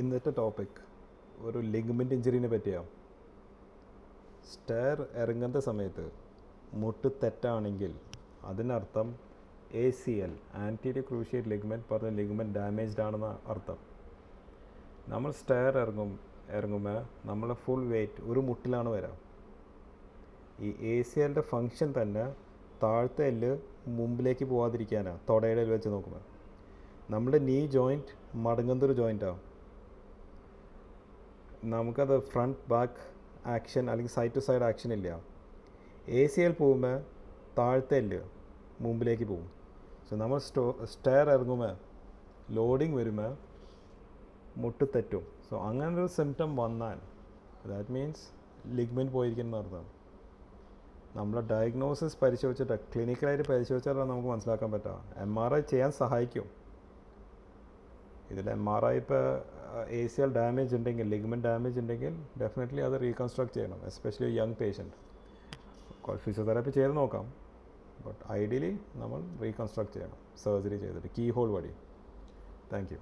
ഇന്നത്തെ ടോപ്പിക് ഒരു ലിഗ്മെന്റ് ഇഞ്ചുറീനെ പറ്റിയാണ് സ്റ്റെയർ ഇറങ്ങുന്ന സമയത്ത് മുട്ട് തെറ്റാണെങ്കിൽ അതിനർത്ഥം A C L anterior cruciate ligament പറഞ്ഞ ലിഗ്മെന്റ് ഡാമേജ്ഡ് ആണെന്ന അർത്ഥം. നമ്മൾ സ്റ്റെയർ ഇറങ്ങും ഇറങ്ങുമ്പോൾ നമ്മളെ ഫുൾ വെയിറ്റ് ഒരു മുട്ടിലാണ് വരാം. ഈ എ സി എല്ലിന്റെ ഫങ്ഷൻ തന്നെ താഴത്തെ എല്ല് മുമ്പിലേക്ക് പോകാതിരിക്കാനാണ് തൊടയുടെ വെച്ച് നോക്കുമ്പോൾ നമ്മുടെ നീ ജോയിന്റ് മടങ്ങുന്നൊരു ജോയിന്റാണ് നമുക്കത് ഫ്രണ്ട് ബാക്ക് ആക്ഷൻ അല്ലെങ്കിൽ സൈഡ് ടു സൈഡ് ആക്ഷൻ ഇല്ല. എ സി എൽ പോകുമ്പോൾ താഴത്തെ എല്ല് മുമ്പിലേക്ക് പോകും. സോ നമ്മൾ സ്റ്റോ സ്റ്റെയർ ഇറങ്ങുമ്പോൾ ലോഡിങ് വരുമ്പോൾ മുട്ട് തെറ്റും. സോ അങ്ങനൊരു സിംറ്റം വന്നാൽ ദാറ്റ് മീൻസ് ലിഗ്മെന്റ് പോയിരിക്കുന്ന അർത്ഥം. നമ്മളെ ഡയഗ്നോസിസ് പരിശോധിച്ചിട്ട് ക്ലിനിക്കലായിട്ട് പരിശോധിച്ചാലാണ് നമുക്ക് മനസ്സിലാക്കാൻ പറ്റുക. എം ആർ ഐ ചെയ്യാൻ സഹായിക്കും. ഇതിൽ എം ആർ ഐ ഇപ്പോൾ എ സി എൽ ഡാമേജ് ഉണ്ടെങ്കിൽ ലിഗ്മെന്റ് ഡാമേജ് ഉണ്ടെങ്കിൽ ഡെഫിനറ്റ്ലി അത് റീകൺസ്ട്രക്ട് ചെയ്യണം എസ്പെഷ്യലി യങ് പേഷ്യന്റ് ഫിസിയോതെറാപ്പി ചെയ്ത് നോക്കാം. ബട്ട് ഐഡിയലി നമ്മൾ റീകൺസ്ട്രക്ട് ചെയ്യണം സർജറി ചെയ്തിട്ട് കീ ഹോൾ വഴി. Thank you